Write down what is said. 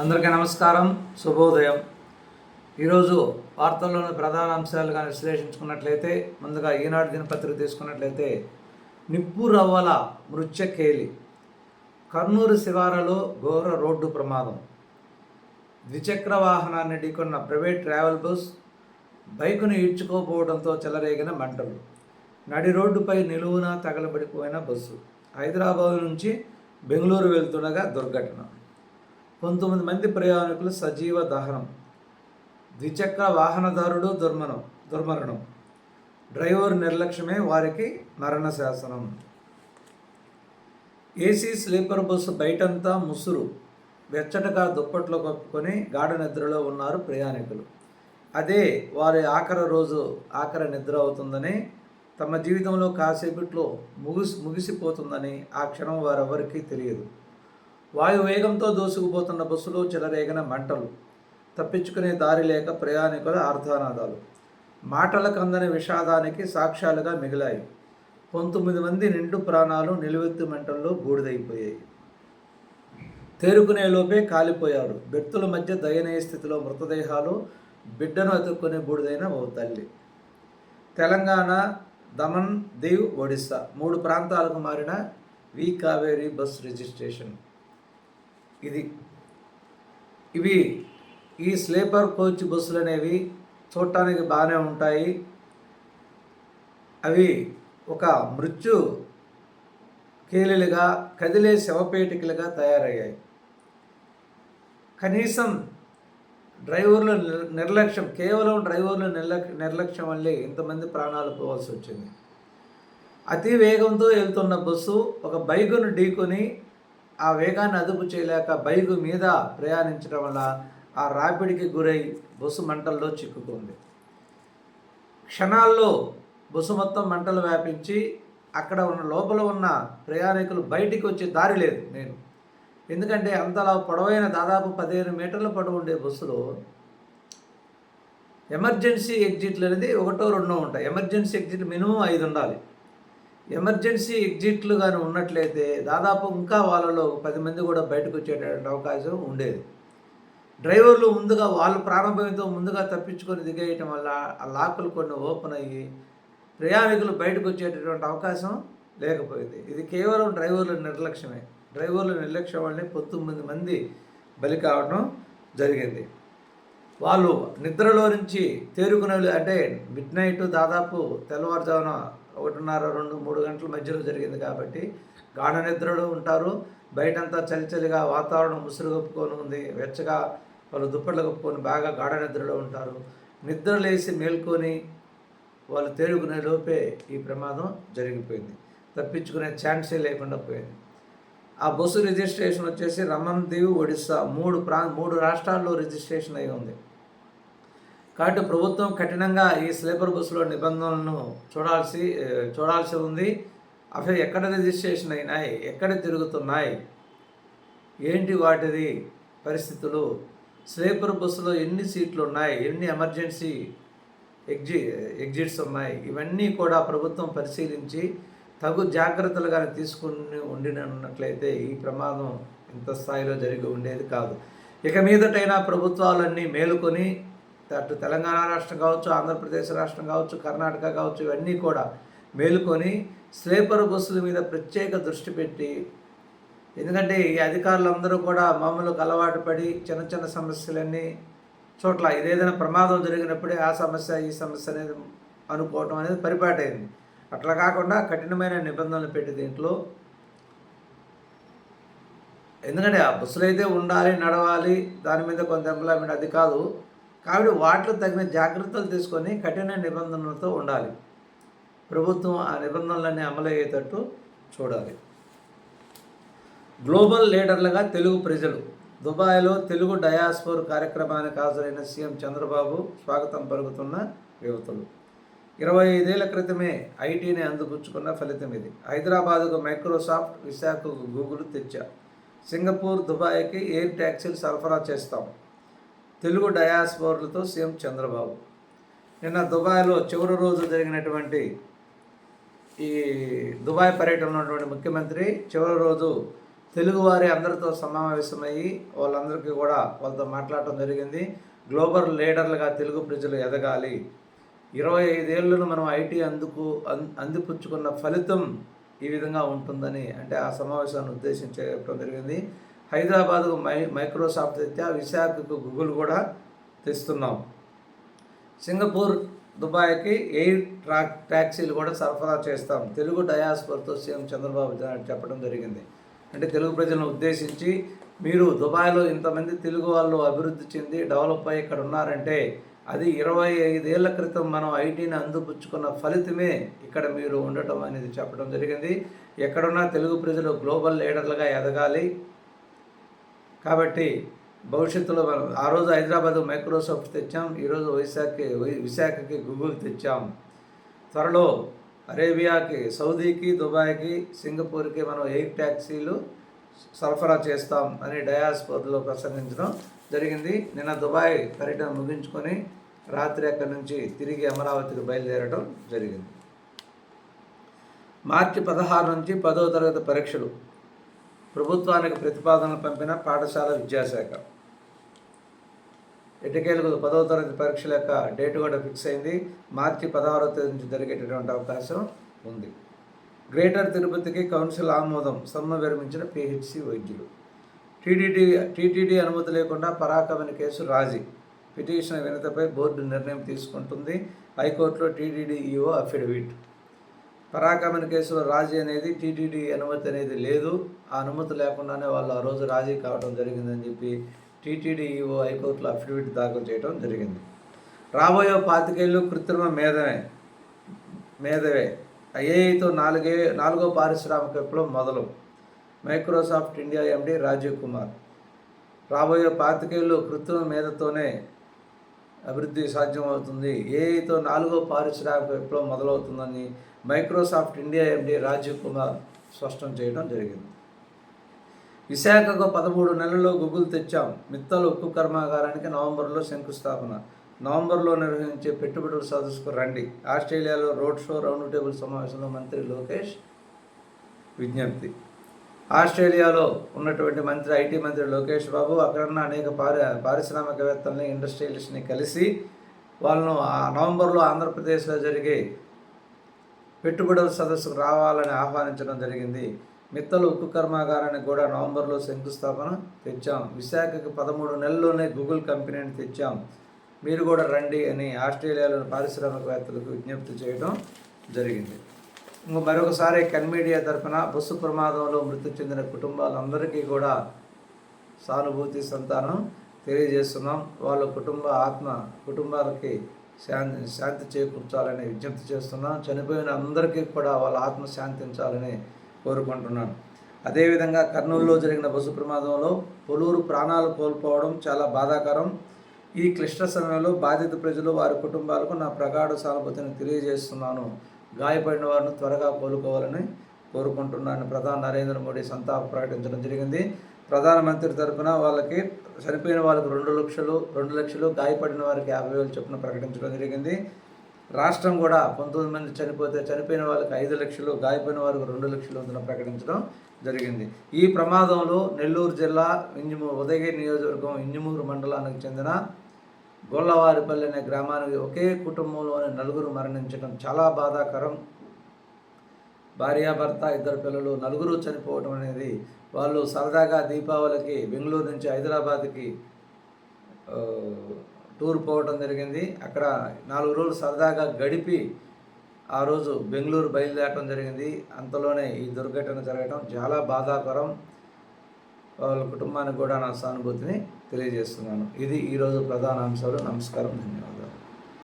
అందరికీ నమస్కారం శుభోదయం. ఈరోజు వార్తల్లోని ప్రధాన అంశాలుగా విశ్లేషించుకున్నట్లయితే ముందుగా ఈనాడు దినపత్రిక తీసుకున్నట్లయితే నిప్పు రవ్వల మృత్యకేలి కర్నూలు శివారలో ఘోర రోడ్డు ప్రమాదం. ద్విచక్ర వాహనాన్ని ఢీకొన్న ప్రైవేట్ ట్రావెల్ బస్ బైకును ఈడ్చుకోపోవడంతో చెలరేగిన మంటలు. నడి రోడ్డుపై నిలువున తగలబడిపోయిన బస్సు. హైదరాబాద్ నుంచి బెంగళూరు వెళ్తుండగా దుర్ఘటన. పంతొమ్మిది మంది ప్రయాణికులు సజీవ దహనం. ద్విచక్ర వాహనదారుడు దుర్మరణం దుర్మరణం. డ్రైవర్ నిర్లక్ష్యమే వారికి మరణ శాసనం ఏసీ స్లీపర్ బస్సు బయటంతా ముసురు. వెచ్చటగా దుప్పట్లో కప్పుకొని గాఢ నిద్రలో ఉన్నారు ప్రయాణికులు. అదే వారి ఆఖరి రోజు ఆఖరి నిద్ర అవుతుందని తమ జీవితంలో కాసేపట్లో ముగిసి ముగిసిపోతుందని ఆ క్షణం వారెవరికీ తెలియదు. వాయు వేగంతో దూసుకుపోతున్న బస్సులో చెలరేగిన మంటలు తప్పించుకునే దారి లేక ప్రయాణికుల ఆర్ధానాదాలు. మాటలకు అందని విషాదానికి సాక్ష్యాలుగా మిగిలాయి. పంతొమ్మిది మంది నిండు ప్రాణాలు నిలువెత్తు మంటల్లో బూడిదైపోయాయి. తేరుకునేలోపే కాలిపోయారు బెర్తుల మధ్య దయనీయ స్థితిలో మృతదేహాలు బిడ్డను ఎదుర్కొనే బూడిదైన ఓ తల్లి. తెలంగాణ దమన్ దీవ్ ఒడిస్సా మూడు ప్రాంతాలకు మారిన వి కావేరీ బస్ రిజిస్ట్రేషన్. ఇది. ఇవి ఈ స్లీపర్ కోచ్ బస్సులు అనేవి చూడటానికి బాగానే ఉంటాయి. అవి ఒక మృత్యు కీలులుగా కదిలే శవపేటికలుగా తయారయ్యాయి. కనీసం డ్రైవర్ల నిర్లక్ష్యం కేవలం డ్రైవర్ల నిర్లక్ష్య నిర్లక్ష్యం వల్లే ఇంతమంది ప్రాణాలు పోవాల్సి వచ్చింది. అతి వేగంతో వెళ్తున్న బస్సు ఒక బైకును ఢీకొని ఆ వేగాన్ని అదుపు చేయలేక బైకు మీద ప్రయాణించడం వల్ల ఆ రాపిడికి గురై బస్సు మంటల్లో చిక్కుకుంది. క్షణాల్లో బస్సు మొత్తం మంటలు వ్యాపించి అక్కడ ఉన్న లోపల ఉన్న ప్రయాణికులు బయటికి వచ్చే దారి లేదు నేను. ఎందుకంటే అంతలా పొడవైన దాదాపు పదిహేను మీటర్ల పొడవు ఉండే బస్సులో ఎమర్జెన్సీ ఎగ్జిట్లు అనేది ఒకటో రెండో ఉంటాయి. ఎమర్జెన్సీ ఎగ్జిట్ మినిమం ఐదు ఉండాలి. ఎమర్జెన్సీ ఎగ్జిట్లు కానీ ఉన్నట్లయితే దాదాపు ఇంకా వాళ్ళలో పది మంది కూడా బయటకు వచ్చేటటువంటి అవకాశం ఉండేది. డ్రైవర్లు ముందుగా వాళ్ళు ప్రారంభంతో ముందుగా తప్పించుకొని దిగేయటం వల్ల ఆ లాకులు కొన్ని ఓపెన్ అయ్యి ప్రయాణికులు బయటకు వచ్చేటటువంటి అవకాశం లేకపోయింది. ఇది కేవలం డ్రైవర్ల నిర్లక్ష్యమే. డ్రైవర్ల నిర్లక్ష్యం వల్లే పంతొమ్మిది మంది బలి కావడం జరిగింది. వాళ్ళు నిద్రలో నుంచి తేరుకునే అంటే మిడ్ నైట్ దాదాపు తెల్లవారుజామున ఒకటిన్నర రెండు మూడు గంటల మధ్యలో జరిగింది కాబట్టి గాఢ నిద్రలో ఉంటారు. బయటంతా చలిచలిగా వాతావరణం ముసురు కప్పుకొని ఉంది. వెచ్చగా వాళ్ళు దుప్పట్లు కప్పుకొని బాగా గాఢ నిద్రలో ఉంటారు. నిద్ర లేచి మేల్కొని వాళ్ళు తేరుకునే లోపే ఈ ప్రమాదం జరిగిపోయింది. తప్పించుకునే ఛాన్సే లేకుండా పోయింది. ఆ బస్సు రిజిస్ట్రేషన్ వచ్చేసి రమన్ దీవ్ ఒడిస్సా మూడు ప్రా మూడు రాష్ట్రాల్లో రిజిస్ట్రేషన్ అయి ఉంది. కాబట్టి ప్రభుత్వం కఠినంగా ఈ స్లీపర్ బస్సులో నిబంధనలను చూడాల్సి చూడాల్సి ఉంది. అవి ఎక్కడ రిజిస్ట్రేషన్ అయినాయి? ఎక్కడ తిరుగుతున్నాయి? ఏంటి వాటిది పరిస్థితులు? స్లీపర్ బస్సులో ఎన్ని సీట్లు ఉన్నాయి? ఎన్ని ఎమర్జెన్సీ ఎగ్జి ఎగ్జిట్స్ ఉన్నాయి? ఇవన్నీ కూడా ప్రభుత్వం పరిశీలించి తగు జాగ్రత్తలు కానీ తీసుకుని ఉండినట్లయితే ఈ ప్రమాదం ఇంత స్థాయిలో జరిగి ఉండేది కాదు. ఇక మీదటైనా ప్రభుత్వాలన్నీ మేలుకొని అటు తెలంగాణ రాష్ట్రం కావచ్చు ఆంధ్రప్రదేశ్ రాష్ట్రం కావచ్చు కర్ణాటక కావచ్చు ఇవన్నీ కూడా మేలుకొని స్లీపర్ బస్సుల మీద ప్రత్యేక దృష్టి పెట్టి ఎందుకంటే ఈ అధికారులందరూ కూడా మామూలుగా అలవాటు పడి చిన్న చిన్న సమస్యలన్నీ చోట్ల ఇదేదైనా ప్రమాదం జరిగినప్పుడే ఆ సమస్య ఈ సమస్య అనేది అనుకోవటం అనేది పరిపాటైంది. అట్లా కాకుండా కఠినమైన నిబంధనలు పెట్టి దీంట్లో ఎందుకంటే ఆ బస్సులు అయితే ఉండాలి నడవాలి దాని మీద కొంత ఎంప్లాయ్మెంట్ అది కాదు. కాబట్టి వాటిలో తగిన జాగ్రత్తలు తీసుకొని కఠిన నిబంధనలతో ఉండాలి. ప్రభుత్వం ఆ నిబంధనలన్నీ అమలయ్యేటట్టు చూడాలి. గ్లోబల్ లీడర్లుగా తెలుగు ప్రజలు దుబాయ్లో తెలుగు డయాస్పోర్ కార్యక్రమానికి హాజరైన సీఎం చంద్రబాబు స్వాగతం పలుకుతున్న యువతులు. ఇరవై ఐదేళ్ళ క్రితమే ఐటీని అందిపుచ్చుకున్న ఫలితం ఇది. హైదరాబాద్కు మైక్రోసాఫ్ట్ విశాఖకు గూగుల్ తెచ్చా. సింగపూర్ దుబాయ్కి ఎయిర్ ట్యాక్సీలు సరఫరా చేస్తాం. తెలుగు డయాస్పోర్లతో సీఎం చంద్రబాబు. నిన్న దుబాయ్లో చివరి రోజు జరిగినటువంటి ఈ దుబాయ్ పర్యటనలో ఉన్నటువంటి ముఖ్యమంత్రి చివరి రోజు తెలుగువారి అందరితో సమావేశమయ్యి వాళ్ళందరికీ కూడా వాళ్ళతో మాట్లాడటం జరిగింది. గ్లోబల్ లీడర్లుగా తెలుగు ప్రజలు ఎదగాలి. ఇరవై ఐదేళ్ళను మనం ఐటీ అందుకు అందిపుచ్చుకున్న ఫలితం ఈ విధంగా ఉంటుందని అంటే ఆ సమావేశాన్ని ఉద్దేశించి చెప్పడం జరిగింది. హైదరాబాద్కు మై మైక్రోసాఫ్ట్ తెచ్చా విశాఖకు గూగుల్ కూడా తెస్తున్నాం. సింగపూర్ దుబాయ్కి ఎయిర్ ట్రాక్ ట్యాక్సీలు కూడా సరఫరా చేస్తాం. తెలుగు డయాస్పర్తో సీఎం చంద్రబాబు నాయుడు చెప్పడం జరిగింది. అంటే తెలుగు ప్రజలను ఉద్దేశించి మీరు దుబాయ్లో ఇంతమంది తెలుగు వాళ్ళు అభివృద్ధి చెంది డెవలప్ అయ్యి ఇక్కడ ఉన్నారంటే అది ఇరవై ఐదేళ్ళ క్రితం మనం ఐటీని అందిపుచ్చుకున్న ఫలితమే ఇక్కడ మీరు ఉండటం అనేది చెప్పడం జరిగింది. ఎక్కడున్నా తెలుగు ప్రజలు గ్లోబల్ లీడర్లుగా ఎదగాలి. కాబట్టి భవిష్యత్తులో మనం ఆ రోజు హైదరాబాద్ మైక్రోసాఫ్ట్ తెచ్చాం ఈరోజు వైశాఖకి విశాఖకి గూగుల్ తెచ్చాం. త్వరలో అరేబియాకి సౌదీకి దుబాయ్కి సింగపూర్కి మనం ఎయిర్ ట్యాక్సీలు సరఫరా చేస్తాం అని డయాస్పోర్లో ప్రసంగించడం జరిగింది. నిన్న దుబాయ్ పర్యటన ముగించుకొని రాత్రి అక్కడి నుంచి తిరిగి అమరావతికి బయలుదేరడం జరిగింది. మార్చి పదహారు నుంచి పదో తరగతి పరీక్షలు. ప్రభుత్వానికి ప్రతిపాదనలు పంపిన పాఠశాల విద్యాశాఖ. ఎటుకేలకు పదవ తరగతి పరీక్షల యొక్క డేట్ కూడా ఫిక్స్ అయింది. మార్చి పదహారవ తేదీ నుంచి జరిగేటటువంటి అవకాశం ఉంది. గ్రేటర్ తిరుపతికి కౌన్సిల్ ఆమోదం సమ్మె విరమించిన పిహెచ్సి వైద్యులు. టీటీడీ టీటీడీ అనుమతి లేకుండా పరాకమని కేసు రాజీ. పిటిషన్ వినతపై బోర్డు నిర్ణయం తీసుకుంటుంది. హైకోర్టులో టీటీడీ ఈఓ అఫిడవిట్. పరాకమని కేసులో రాజీ అనేది టీటీడీ అనుమతి అనేది లేదు. ఆ అనుమతి లేకుండానే వాళ్ళు ఆ రోజు రాజీ కావడం జరిగిందని చెప్పి టీటీడీ ఈఓ హైకోర్టులో అఫిడవిట్ దాఖలు చేయడం జరిగింది. రాబోయే పాతికేళ్ళు కృత్రిమ మేధమే మేధవే. ఐఏఐతో నాలుగే నాలుగో పారిశ్రామిక విప్లవం మొదలు. Microsoft India MD Rajeev Kumar. రాబోయే పాతికేళ్ళు కృత్రిమ మేధతోనే అభివృద్ధి సాధ్యమవుతుంది. ఏఐతో నాలుగో పారిశ్రామిక విప్లవం మొదలవుతుందని Microsoft India MD Rajeev Kumar స్పష్టం చేయడం జరిగింది. విశాఖకు పదమూడు నెలల్లో గూగుల్ తెచ్చాం. మిత్తల ఉక్కు కర్మాగారానికి నవంబర్లో శంకుస్థాపన. నవంబర్లో నిర్వహించే పెట్టుబడుల సదస్సుకు రండి. ఆస్ట్రేలియాలో రోడ్ షో రౌండ్ టేబుల్ సమావేశంలో మంత్రి లోకేష్ విజ్ఞప్తి. ఆస్ట్రేలియాలో ఉన్నటువంటి మంత్రి ఐటీ మంత్రి లోకేష్ బాబు అక్కడున్న అనేక పారి పారిశ్రామికవేత్తల్ని ఇండస్ట్రియలిస్ట్ని కలిసి వాళ్ళను ఆ నవంబర్లో ఆంధ్రప్రదేశ్లో జరిగే పెట్టుబడుల సదస్సుకు రావాలని ఆహ్వానించడం జరిగింది. మిత్తలు ఉక్కు కర్మాగారానికి కూడా నవంబర్లో శంకుస్థాపన తెచ్చాం. విశాఖకి పదమూడు నెలల్లోనే గూగుల్ కంపెనీని తెచ్చాం. మీరు కూడా రండి అని ఆస్ట్రేలియాలోని పారిశ్రామికవేత్తలకు విజ్ఞప్తి చేయడం జరిగింది. ఇంకో మరొకసారి కన్మీడియా తరఫున బస్సు ప్రమాదంలో మృతి చెందిన కుటుంబాలందరికీ కూడా సానుభూతి సంతానం తెలియజేస్తున్నాం. వాళ్ళ కుటుంబ ఆత్మ కుటుంబాలకి శాంతి శాంతి చేకూర్చాలని విజ్ఞప్తి చేస్తున్నాను చనిపోయిన అందరికీ కూడా వాళ్ళ ఆత్మ శాంతించాలని కోరుకుంటున్నాను. అదేవిధంగా కర్నూలులో జరిగిన బస్సు ప్రమాదంలో పలువురు ప్రాణాలు కోల్పోవడం చాలా బాధాకరం. ఈ క్లిష్ట సమయంలో బాధిత ప్రజలు వారి కుటుంబాలకు నా ప్రగాఢ సానుభూతిని తెలియజేస్తున్నాను. గాయపడిన వారిని త్వరగా కోలుకోవాలని కోరుకుంటున్నాను. ప్రధాని నరేంద్ర మోడీ సంతాప ప్రకటించడం జరిగింది. ప్రధానమంత్రి తరఫున వాళ్ళకి చనిపోయిన వాళ్ళకి రెండు లక్షలు రెండు లక్షలు గాయపడిన వారికి యాభై వేలు చొప్పున ప్రకటించడం జరిగింది. రాష్ట్రం కూడా పంతొమ్మిది మంది చనిపోతే చనిపోయిన వాళ్ళకి ఐదు లక్షలు గాయపోయిన వారికి రెండు లక్షలు వంతున ప్రకటించడం జరిగింది. ఈ ప్రమాదంలో నెల్లూరు జిల్లా ఇంజమూరు ఉదయగిరి నియోజకవర్గం ఇంజమూరు మండలానికి చెందిన గొల్లవారిపల్లి అనే గ్రామానికి ఒకే కుటుంబంలోని నలుగురు మరణించడం చాలా బాధాకరం. భార్యాభర్త ఇద్దరు పిల్లలు నలుగురు చనిపోవడం అనేది వాళ్ళు సరదాగా దీపావళికి బెంగళూరు నుంచి హైదరాబాద్కి టూర్ పోవడం జరిగింది. అక్కడ నాలుగు రోజులు సరదాగా గడిపి ఆ రోజు బెంగళూరు బయలుదేరడం జరిగింది. అంతలోనే ఈ దుర్ఘటన జరగడం చాలా బాధాకరం. వాళ్ళ కుటుంబానికి కూడా నా సానుభూతిని తెలియజేస్తున్నాను. ఇది ఈరోజు ప్రధాన అంశాలు. నమస్కారం. ధన్యవాదాలు.